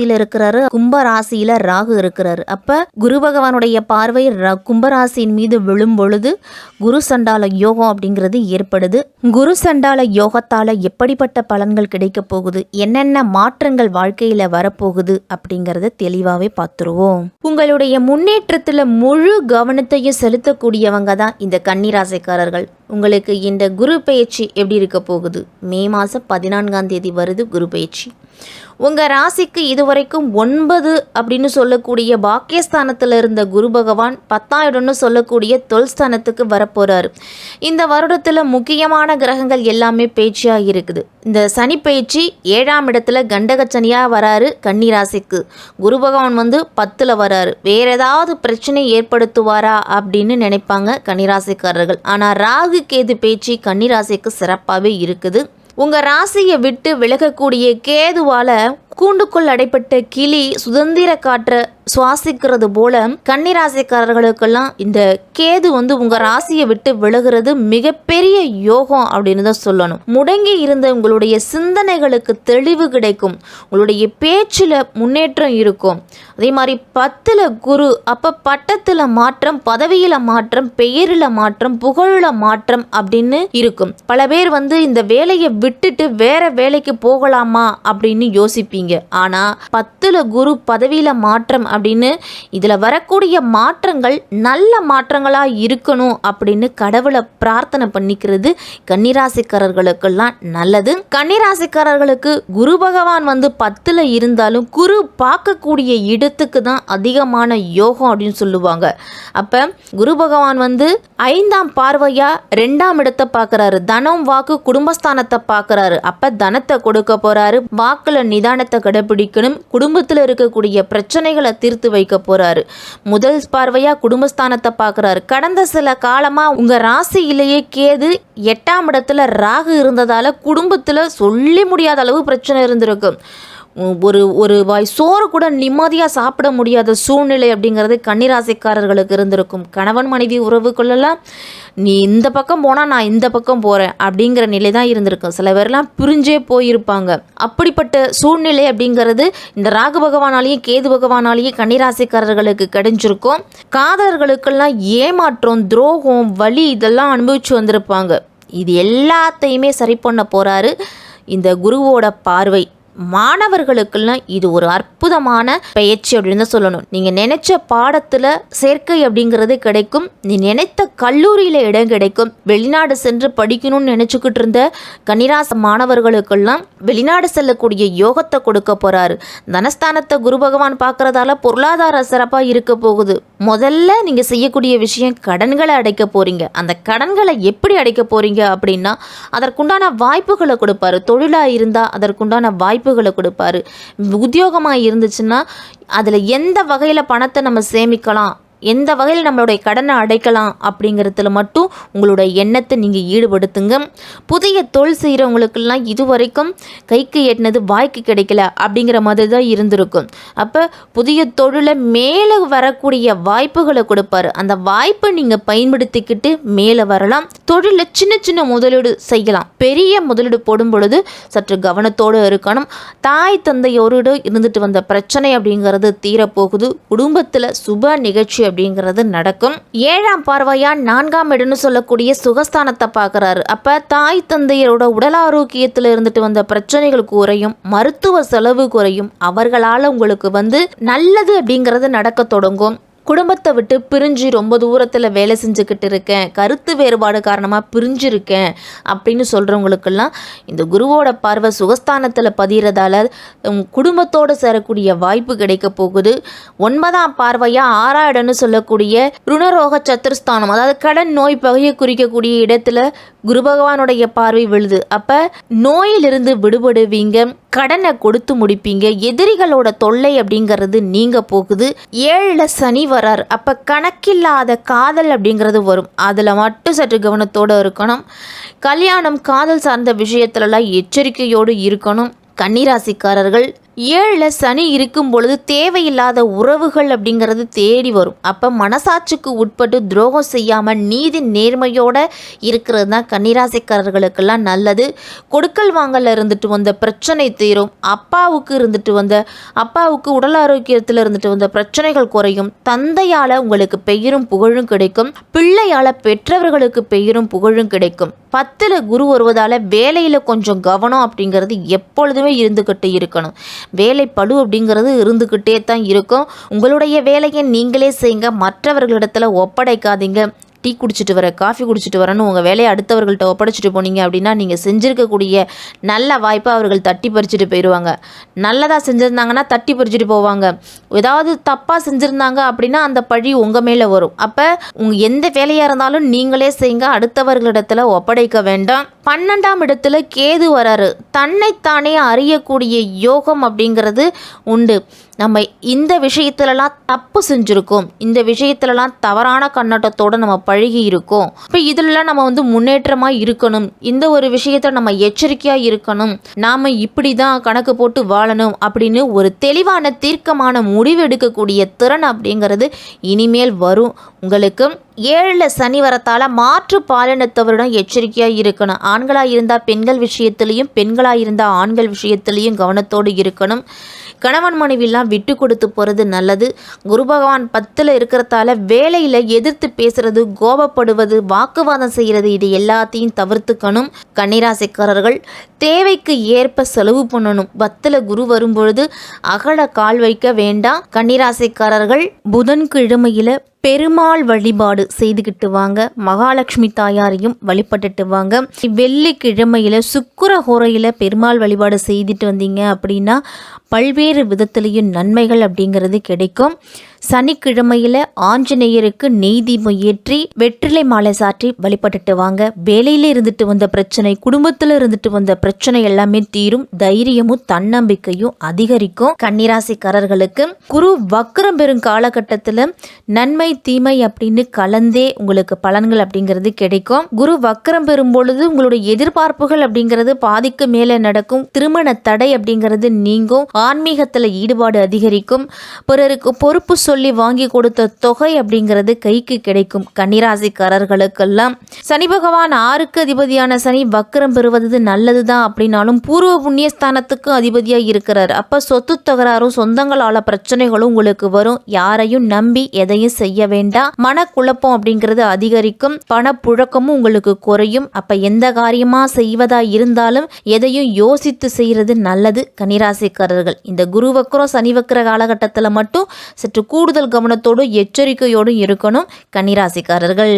ராசியில இருக்கிறாரு. கும்ப ராசியில ராகு இருக்கிறாரு. அப்ப குரு பகவானுடைய பார்வை கும்பராசியின் மீது விழும் பொழுது குரு சண்டால யோகம் அப்படிங்கிறது ஏற்படுது. குரு சண்டால யோகத்தால எப்படிப்பட்ட பலன்கள் கிடைக்க போகுது? என்னென்ன மாற்றங்கள் வாழ்க்கையில வரப்போகுது? அப்படிங்கறத தெளிவாவே பார்த்துருவோம். உங்களுடைய முன்னேற்றத்துல முழு கவனத்தையும் செலுத்தக்கூடியவங்க தான் இந்த கன்னிராசிக்காரர்கள். உங்களுக்கு இந்த குரு பயிற்சி எப்படி இருக்க போகுது? மே மாதம் பதினான்காம் தேதி வருது குரு பயிற்சி. உங்கள் ராசிக்கு இதுவரைக்கும் ஒன்பது அப்படின்னு சொல்லக்கூடிய பாக்கியஸ்தானத்தில் இருந்த குரு பகவான் பத்தாயிரம்னு சொல்லக்கூடிய தொல்ஸ்தானத்துக்கு வரப்போகிறார் இந்த வருடத்தில் முக்கியமான கிரகங்கள் எல்லாமே பேச்சியாக இருக்குது. இந்த சனி பயிற்சி ஏழாம் இடத்துல கண்டகச்சனியாக வராரு கன்னி ராசிக்கு. குரு பகவான் வந்து பத்தில் வராரு. வேற ஏதாவது பிரச்சனை ஏற்படுத்துவாரா அப்படின்னு நினைப்பாங்க கன்னிராசிக்காரர்கள் ஆனால் ராகு கேது பேச்சு கன்னிராசிக்கு சிறப்பாகவே இருக்குது. உங்கள் ராசியை விட்டு விலகக்கூடிய கேதுவால கூண்டுக்குள் அடைப்பட்ட கிளி சுதந்திர காற்று சுவாசிக்கிறது போல கன்னிராசிக்காரர்களுக்கெல்லாம் இந்த கேது வந்து உங்க ராசியை விட்டு விலகிறது மிகப்பெரிய யோகம் அப்படின்னு தான் சொல்லணும். முடங்கி இருந்த உங்களுடைய சிந்தனைகளுக்கு தெளிவு கிடைக்கும். உங்களுடைய பேச்சில் முன்னேற்றம் இருக்கும். அதே மாதிரி பத்தில் குரு அப்போ பட்டத்தில் மாற்றம் பதவியில் மாற்றம் பெயரில் மாற்றம் புகழில் மாற்றம் அப்படின்னு இருக்கும். பல பேர் வந்து இந்த வேலையை விட்டுட்டு வேற வேலைக்கு போகலாமா அப்படின்னு யோசிப்பீங்க. ஆனால் பத்தில் குரு பதவியில் மாற்றம் அப்படின்னு இதில் வரக்கூடிய மாற்றங்கள் நல்ல மாற்றங்களாக இருக்கணும் அப்படின்னு கடவுளை பிரார்த்தனை பண்ணிக்கிறது கன்னிராசிக்காரர்களுக்கெல்லாம் நல்லது. கன்னிராசிக்காரர்களுக்கு குரு பகவான் வந்து பத்தில் இருந்தாலும் குரு பார்க்கக்கூடிய இடத்துக்கு தான் அதிகமான யோகம் அப்படின்னு சொல்லுவாங்க. அப்போ குரு பகவான் வந்து ஐந்தாம் பார்வையாக ரெண்டாம் இடத்தை பார்க்குறாரு. தனம் வாக்கு குடும்பஸ்தானத்தை பார்க்குறாரு. அப்போ தனத்தை கொடுக்க போகிறாரு வாக்கில் நிதானத்தை கடைபிடிக்கணும். குடும்பத்தில் இருக்கக்கூடிய பிரச்சனைகளை தீர்த்து வைக்க போறாரு. முதல் பார்வையா குடும்பஸ்தானத்தை பார்க்குறாரு. கடந்த சில காலமா உங்க ராசியிலேயே கேது எட்டாம் இடத்துல ராகு இருந்ததால குடும்பத்தில் சொல்லி முடியாத அளவு பிரச்சனை இருந்திருக்கும் ஒரு ஒரு வாய் சோறு கூட நிம்மதியாக சாப்பிட முடியாத சூழ்நிலை அப்படிங்கிறது கன்னிராசிக்காரர்களுக்கு இருந்திருக்கும். கணவன் மனைவி உறவுக்குள்ளெல்லாம் நீ இந்த பக்கம் போனால் நான் இந்த பக்கம் போகிறேன் அப்படிங்கிற நிலை தான் இருந்திருக்கும். சில பேர்லாம் பிரிஞ்சே போயிருப்பாங்க. அப்படிப்பட்ட சூழ்நிலை அப்படிங்கிறது இந்த ராகு பகவானாலேயும் கேது பகவானாலேயும் கன்னிராசிக்காரர்களுக்கு கிடைஞ்சிருக்கும். காதலர்களுக்கெல்லாம் ஏமாற்றம் துரோகம் வலி இதெல்லாம் அனுபவிச்சு வந்திருப்பாங்க. இது எல்லாத்தையுமே சரி பண்ண போகிறாரு இந்த குருவோட பார்வை. மாணவர்களுக்கெல்லாம் இது ஒரு அற்புதமான பயிற்சி அப்படின்னு தான் சொல்லணும். நீங்கள் நினைச்ச பாடத்தில் சேர்க்கை அப்படிங்கிறது கிடைக்கும். நீ நினைத்த கல்லூரியில் இடம் கிடைக்கும். வெளிநாடு சென்று படிக்கணும்னு நினச்சிக்கிட்டு இருந்த கன்னிராச மாணவர்களுக்கெல்லாம் வெளிநாடு செல்லக்கூடிய யோகத்தை கொடுக்க போகிறாரு தனஸ்தானத்தை குரு பகவான் பார்க்குறதால பொருளாதார சிறப்பாக இருக்க போகுது. முதல்ல நீங்கள் செய்யக்கூடிய விஷயம் கடன்களை அடைக்க போகிறீங்க அந்த கடன்களை எப்படி அடைக்க போகிறீங்க அப்படின்னா அதற்குண்டான வாய்ப்புகளை கொடுப்பாரு. தொழிலாக இருந்தால் அதற்குண்டான வாய்ப்புகளை கொடுப்பாரு. உத்தியோகமாக இருந்துச்சுன்னா அதில் எந்த வகையில் பணத்தை நம்ம சேமிக்கலாம்? எந்த வகையில் நம்மளுடைய கடனை அடைக்கலாம் அப்படிங்கிறதுல மட்டும் உங்களுடைய எண்ணத்தை நீங்கள் ஈடுபடுத்துங்க. புதிய தொழில் செய்கிறவங்களுக்கெல்லாம் இது வரைக்கும் கைக்கு எட்டினது வாய்க்கு கிடைக்கல அப்படிங்கிற மாதிரி தான் இருந்திருக்கும். அப்போ புதிய தொழிலை மேலே வரக்கூடிய வாய்ப்புகளை கொடுப்பாரு. அந்த வாய்ப்பை நீங்கள் பயன்படுத்திக்கிட்டு மேலே வரலாம். தொழிலில் சின்ன சின்ன முதலீடு செய்யலாம். பெரிய முதலீடு போடும் பொழுது சற்று கவனத்தோடு இருக்கணும். தாய் தந்தையோரோடு இருந்துட்டு வந்த பிரச்சனை அப்படிங்கிறது தீரப்போகுது. குடும்பத்தில் சுப நிகழ்ச்சி அப்படிங்கிறது நடக்கும். ஏழாம் பார்வையா நான்காம் இடம்னு சொல்லக்கூடிய சுகஸ்தானத்தை பார்க்குறாரு. அப்போ தாய் தந்தையரோட உடல் ஆரோக்கியத்தில் இருந்துட்டு வந்த பிரச்சனைகள் குறையும் மருத்துவ செலவு குறையும். அவர்களால் உங்களுக்கு வந்து நல்லது அப்படிங்கிறது நடக்க தொடங்கும். குடும்பத்தை விட்டு பிரிஞ்சு ரொம்ப தூரத்தில் வேலை செஞ்சுக்கிட்டு இருக்கேன். கருத்து வேறுபாடு காரணமாக பிரிஞ்சிருக்கேன் அப்படின்னு சொல்கிறவங்களுக்கெல்லாம் இந்த குருவோட பார்வை சுகஸ்தானத்தில் பதிகிறதால குடும்பத்தோடு சேரக்கூடிய வாய்ப்பு கிடைக்க போகுது. ஒன்பதாம் பார்வையாக ஆறாம் இடம்னு சொல்லக்கூடிய ருணரோக சத்துருஸ்தானம் அதாவது கடன் நோய் பகையை குறிக்கக்கூடிய இடத்துல குரு பகவானுடைய பார்வை விழுது. அப்போ நோயிலிருந்து விடுபடுவீங்க கடனை கொடுத்து முடிப்பீங்க எதிரிகளோட தொல்லை அப்படிங்கிறது நீங்க போகுது. ஏழில் சனி வரார். அப்போ கணக்கில்லாத காதல் அப்படிங்கிறது வரும். அதில் மட்டும் சற்று கவனத்தோடு இருக்கணும். கல்யாணம் காதல் சார்ந்த விஷயத்துலலாம் எச்சரிக்கையோடு இருக்கணும். கன்னிராசிக்காரர்கள் ஏழில் சனி இருக்கும் பொழுது தேவையில்லாத உறவுகள் அப்படிங்கிறது தேடி வரும். அப்போ மனசாட்சிக்கு உட்பட்டு துரோகம் செய்யாமல் நீதி நேர்மையோட இருக்கிறது தான் கன்னிராசிக்காரர்களுக்கெல்லாம் நல்லது. கொடுக்கல் வாங்கல இருந்துட்டு வந்த பிரச்சனை தீரும். அப்பாவுக்கு இருந்துட்டு வந்த அப்பாவுக்கு உடல் ஆரோக்கியத்தில் இருந்துட்டு வந்த பிரச்சனைகள் குறையும். தந்தையால் உங்களுக்கு பெயரும் புகழும் கிடைக்கும். பிள்ளையால் பெற்றவர்களுக்கு பெயரும் புகழும் கிடைக்கும். பத்தில் குரு வருவதால் வேலையில் கொஞ்சம் கவனம் அப்படிங்கிறது எப்பொழுதுமே இருந்துக்கிட்டு இருக்கணும். வேலை பளு அப்படிங்கிறது இருந்துக்கிட்டே தான் இருக்கும். உங்களுடைய வேலையை நீங்களே செய்யுங்க. மற்றவர்களிடத்துல ஒப்படைக்காதீங்க. டீ குடிச்சிட்டு வர காஃபி குடிச்சிட்டு வரேன்னு உங்கள் வேலையை அடுத்தவர்கள்ட்ட ஒப்படைச்சிட்டு போனீங்க அப்படின்னா நீங்கள் செஞ்சுருக்கக்கூடிய நல்ல வாய்ப்பை அவர்கள் தட்டி பறிச்சுட்டு போயிடுவாங்க நல்லதாக செஞ்சுருந்தாங்கன்னா தட்டி பறிச்சுட்டு போவாங்க. ஏதாவது தப்பாக செஞ்சுருந்தாங்க அப்படின்னா அந்த பழி உங்கள் மேலே வரும். அப்போ உங்கள் எந்த வேலையாக இருந்தாலும் நீங்களே செய்யுங்க. அடுத்தவர்களிடத்தில் ஒப்படைக்க வேண்டாம். பன்னெண்டாம் இடத்துல கேது வராரு. தன்னைத்தானே அறியக்கூடிய யோகம் அப்படிங்கிறது உண்டு. நம்ம இந்த விஷயத்துலலாம் தப்பு செஞ்சுருக்கோம். இந்த விஷயத்துலலாம் தவறான கண்ணோட்டத்தோடு நம்ம பழகி இருக்கோம். இப்போ இதிலலாம் நம்ம வந்து முன்னேற்றமாக இருக்கணும். இந்த ஒரு விஷயத்தில் நம்ம எச்சரிக்கையாக இருக்கணும். நாம் இப்படி தான் கணக்கு போட்டு வாழணும் அப்படின்னு ஒரு தெளிவான தீர்க்கமான முடிவு எடுக்கக்கூடிய திறன் அப்படிங்கிறது இனிமேல் வரும். உங்களுக்கு ஏழில் சனி வரத்தால் மாற்று பாலினத்தவரிடம் எச்சரிக்கையாக இருக்கணும். ஆண்களாக இருந்தால் பெண்கள் விஷயத்துலேயும் பெண்களாக இருந்தால் ஆண்கள் விஷயத்துலேயும் கவனத்தோடு இருக்கணும். கணவன் மனைவிலாம் விட்டு கொடுத்து போகிறது நல்லது. குரு பகவான் பத்தில் இருக்கிறதால வேலையில் எதிர்த்து பேசுறது கோபப்படுவது வாக்குவாதம் செய்கிறது இது எல்லாத்தையும் தவிர்த்துக்கணும். கன்னிராசிக்காரர்கள் தேவைக்கு ஏற்ப செலவு பண்ணணும். பத்தில் குரு வரும்பொழுது அகல கால் வைக்க வேண்டாம். கன்னிராசிக்காரர்கள் புதன்கிழமையில் பெருமாள் வழிபாடு செய்துக்கிட்டு வாங்க. மகாலட்சுமி தாயாரையும் வழிபட்டுட்டு வாங்க. வெள்ளிக்கிழமையில் சுக்கர ஹோரையில் பெருமாள் வழிபாடு செய்துட்டு வந்தீங்க அப்படின்னா பல்வேறு விதத்துலேயும் நன்மைகள் அப்படிங்கிறது கிடைக்கும். சனிக்கிழமையில் ஆஞ்சநேயருக்கு நெய் தீபம் ஏற்றி வெற்றிலை மாலை சாற்றி வழிபட்டுட்டு வாங்க. வேலையில் இருந்துட்டு வந்த பிரச்சனை குடும்பத்தில் இருந்துட்டு வந்த பிரச்சனை எல்லாமே தீரும். தைரியமும் தன்னம்பிக்கையும் அதிகரிக்கும். கன்னிராசிக்காரர்களுக்கு குரு வக்கரம் பெறும் காலகட்டத்தில் நன்மை தீமை அப்படின்னு கலந்தே உங்களுக்கு பலன்கள் அப்படிங்கிறது கிடைக்கும். குரு வக்கரம் பெறும் பொழுது உங்களுடைய எதிர்பார்ப்புகள் அப்படிங்கிறது பாதிக்கு மேலே நடக்கும். திருமண தடை அப்படிங்கிறது நீங்கும். ஆன்மீகத்தில் ஈடுபாடு அதிகரிக்கும். பிறருக்கு பொறுப்பு சொல்லி வாங்கி கொடுத்த தொகை அப்படிங்கிறது கைக்கு கிடைக்கும். கன்னிராசிக்காரர்களுக்கெல்லாம் சனி பகவான் ஆறுக்கு அதிபதியான சனி வக்கரம் பெறுவது நல்லது தான் அப்படின்னாலும் பூர்வ புண்ணியஸ்தானத்துக்கு அதிபதியாக இருக்கிறார். அப்போ சொத்து தகராறும் சொந்தங்களால பிரச்சனைகளும் உங்களுக்கு வரும். யாரையும் நம்பி எதையும் செய்ய வேண்டாம் மனக்குழப்பம் அப்படிங்கிறது அதிகரிக்கும். பணப்புழக்கமும் உங்களுக்கு குறையும். அப்ப எந்த காரியமா செய்வதா இருந்தாலும் எதையும் யோசித்து செய்யறது நல்லது கன்னிராசிக்காரர்கள். இந்த குரு வக்கரம் சனி வக்கர காலகட்டத்தில் மட்டும் சற்று கூடுதல் கவனத்தோடும் எச்சரிக்கையோடும் இருக்கணும். கன்னிராசிக்காரர்கள்.